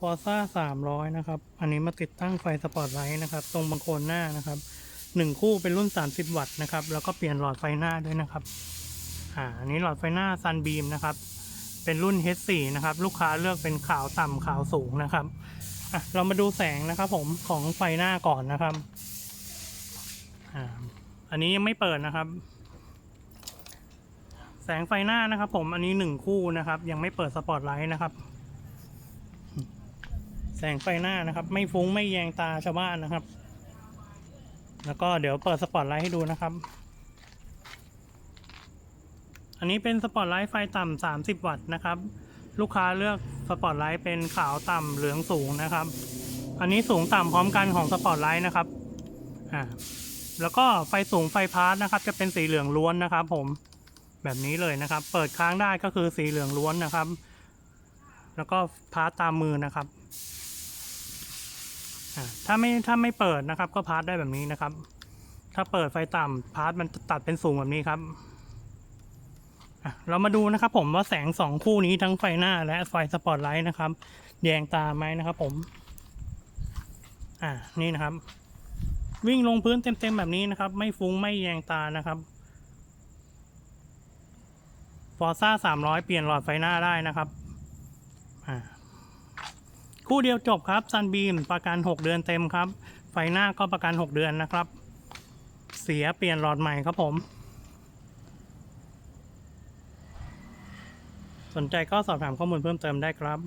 ฟอร์ซ่าสามร้อยนะครับ อันนี้มาติดตั้งไฟสปอตไลท์นะครับ ตรงบังโคลนหน้านะครับหนึ่งคู่เป็นรุ่น 30 วัตต์นะครับ แล้วก็เปลี่ยนหลอดไฟหน้าด้วยนะครับ อ่า อันนี้หลอดไฟหน้าซันบีมนะครับ เป็นรุ่น H4 นะครับ ลูกค้าเลือกเป็นขาวต่ำขาวสูงนะครับ อะ เรามาดูแสงนะครับ ผมของไฟหน้าก่อนนะครับ อ่า อันนี้ยังไม่เปิดนะครับ แสงไฟหน้านะครับ ผม อันนี้หนึ่งคู่นะครับ ยังไม่เปิดสปอตไลท์นะครับ แสงไฟหน้านะครับ ไม่ฟุ้งไม่แยงตาชาวบ้านนะครับ แล้วก็เดี๋ยวเปิดสปอตไลท์ให้ดูนะครับ อันนี้เป็นสปอตไลท์ไฟต่ำา30วัตต์นะครับ ลูกค้าเลือกสปอตไลท์เป็นขาวต่ำเหลืองสูงนะครับ อันนี้สูงต่ำพร้อมกันของสปอตไลท์นะครับอ่าแล้วก็ไฟสูงไฟพาร์ทนะครับ จะเป็นสีเหลืองล้วนนะครับ ผมแบบนี้เลยนะครับ เปิดค้างได้ก็คือสีเหลืองล้วนนะครับ แล้วก็พาร์ทตามมือนะครับ ถ้าไม่ถ้าไม่เปิดนะครับ ก็พาร์ทได้แบบนี้นะครับ ถ้าเปิดไฟต่ำพาร์ทมันตัดเป็นสูงแบบนี้ครับเรามาดูนะครับ ผมว่าแสงสองคู่นี้ทั้งไฟหน้าและไฟสปอตไลท์นะครับ แยงตาไหมนะครับ ผม อ่านี่นะครับ วิ่งลงพื้นเต็มๆแบบนี้นะครับ ไม่ฟุ้งไม่แยงตานะครับฟอร์ซ่าสามร้อยเปลี่ยนหลอดไฟหน้าได้นะครับ อ่า คู่เดียวจบครับซันบีมประกัน 6 เดือนเต็มครับ ไฟหน้าก็ประกัน 6 เดือนนะครับ เสียเปลี่ยนหลอดใหม่ครับผม สนใจก็สอบถามข้อมูลเพิ่มเติมได้ครับ